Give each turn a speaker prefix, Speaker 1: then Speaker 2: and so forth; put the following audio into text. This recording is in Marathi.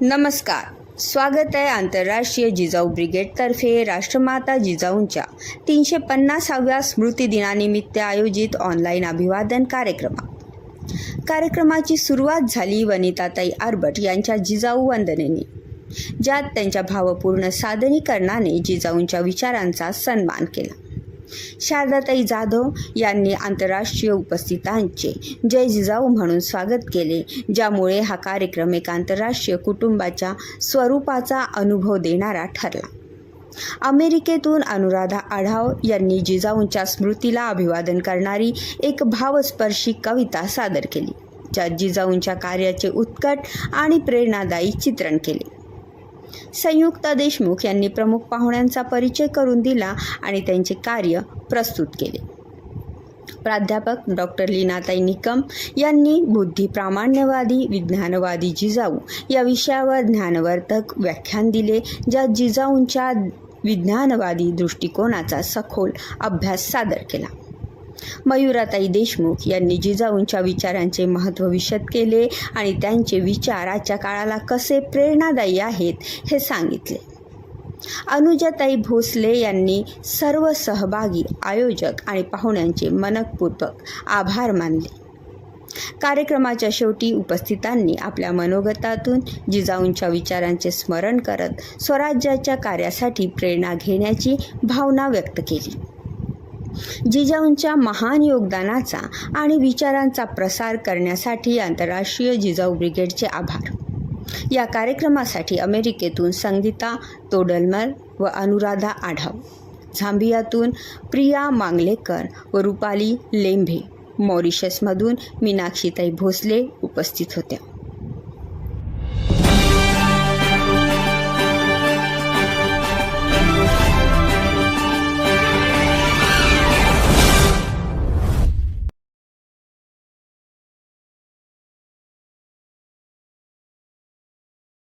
Speaker 1: नमस्कार स्वागत आहे आंतरराष्ट्रीय जिजाऊ ब्रिगेडतर्फे राष्ट्रमाता जिजाऊंच्या तीनशे पन्नासाव्या स्मृती दिनानिमित्त आयोजित ऑनलाईन अभिवादन कार्यक्रमात. कार्यक्रमाची सुरुवात झाली वनिताताई आरबट यांच्या जिजाऊ वंदनेनी. ज्यात त्यांच्या भावपूर्ण सादरीकरणाने जिजाऊंच्या विचारांचा सन्मान केला. शारदाताई जाधव यांनी आंतरराष्ट्रीय उपस्थितांचे जय जिजाऊ म्हणून स्वागत केले ज्यामुळे हा कार्यक्रम एक आंतरराष्ट्रीय कुटुंबाच्या स्वरूपाचा अनुभव देणारा ठरला. अमेरिकेतून अनुराधा आढाव यांनी जिजाऊंच्या स्मृतीला अभिवादन करणारी एक भावस्पर्शी कविता सादर केली ज्यात जिजाऊंच्या कार्याचे उत्कट आणि प्रेरणादायी चित्रण केले. संयुक्ता देशमुख यांनी प्रमुख पाहुण्यांचा परिचय करून दिला आणि त्यांचे कार्य प्रस्तुत केले. प्राध्यापक डॉक्टर लीनाताई निकम यांनी बुद्धी प्रामाण्यवादी विज्ञानवादी जिजाऊ या विषयावर ज्ञानवर्धक व्याख्यान दिले ज्यात जिजाऊंच्या विज्ञानवादी दृष्टिकोनाचा सखोल अभ्यास सादर केला. मयुराताई देशमुख यांनी जिजाऊंच्या विचारांचे महत्त्व विशद केले आणि त्यांचे विचार आजच्या काळाला कसे प्रेरणादायी आहेत हे सांगितले. अनुजाताई भोसले यांनी सर्व सहभागी आयोजक आणि पाहुण्यांचे मनपूर्वक आभार मानले. कार्यक्रमाच्या शेवटी उपस्थितांनी आपल्या मनोगतातून जिजाऊंच्या विचारांचे स्मरण करत स्वराज्याच्या कार्यासाठी प्रेरणा घेण्याची भावना व्यक्त केली. जिजाऊंच्या महान योगदानाचा आणि विचारांचा प्रसार करण्यासाठी आंतरराष्ट्रीय जिजाऊ ब्रिगेडचे आभार. या कार्यक्रमासाठी अमेरिकेतून संगीता तोडलमल व अनुराधा आढाव. झांबियातून प्रिया मांगलेकर व रुपाली लेंभे. मॉरिशसमधून मीनाक्षीताई भोसले उपस्थित होत्या.